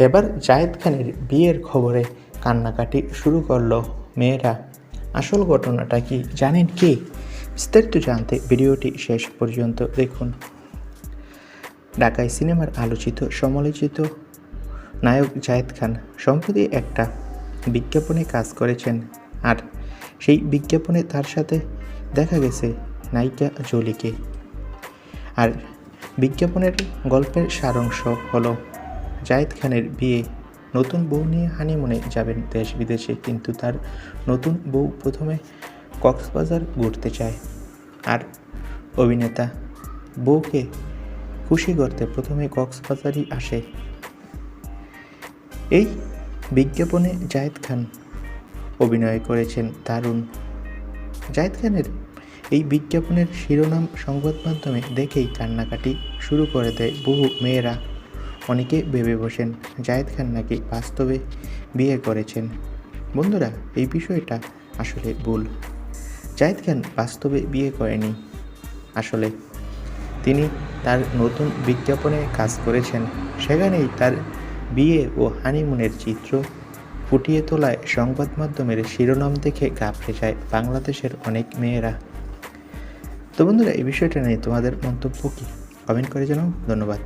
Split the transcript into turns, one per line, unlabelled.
এবার জায়েদ খানের বিয়ের খবরে কান্নাকাটি শুরু করল মেয়েরা। আসল ঘটনাটা কি জানেন কি? বিস্তারিত জানতে ভিডিওটি শেষ পর্যন্ত দেখুন। ঢাকায় সিনেমার আলোচিত, সমালোচিত নায়ক জায়েদ খান সম্প্রতি একটা বিজ্ঞাপনে কাজ করেছেন আর সেই বিজ্ঞাপনে তার সাথে দেখা গেছে নায়িকা জলিকে। আর বিজ্ঞাপনের গল্পের সারাংশ হলো জায়েদ খানের বিয়ে। নতুন বউ নিয়ে হানিমুনে যাবেন দেশ বিদেশে, কিন্তু তার নতুন বউ প্রথমে কক্সবাজার ঘুরতে চায়। আর অভিনেতা বউকে খুশি করতে প্রথমে কক্সবাজারই আসে। এই বিজ্ঞাপনে জায়েদ খান অভিনয় করেছেন দারুণ। জায়েদ খানের এই বিজ্ঞাপনের শিরোনাম সংবাদ মাধ্যমে দেখেই কান্নাকাটি শুরু করে দেয় বহু মেয়েরা। অনেকে ভেবে বসেন, জায়েদ খান নাকি বাস্তবে বিয়ে করেছেন। বন্ধুরা, এই বিষয়টা আসলে ভুল। জায়েদ খান বাস্তবে বিয়ে করেনি। আসলে তিনি তার নতুন বিজ্ঞাপনে কাজ করেছেন। সেখানেই তার বিয়ে ও হানিমুনের চিত্র ফুটিয়ে তোলায় সংবাদ মাধ্যমের শিরোনাম দেখে ঘাবড়ে যায় বাংলাদেশের অনেক মেয়েরা। তো বন্ধুরা, এই বিষয়টা নিয়ে তোমাদের মন্তব্য কী? কমেন্ট করে জানাও। ধন্যবাদ।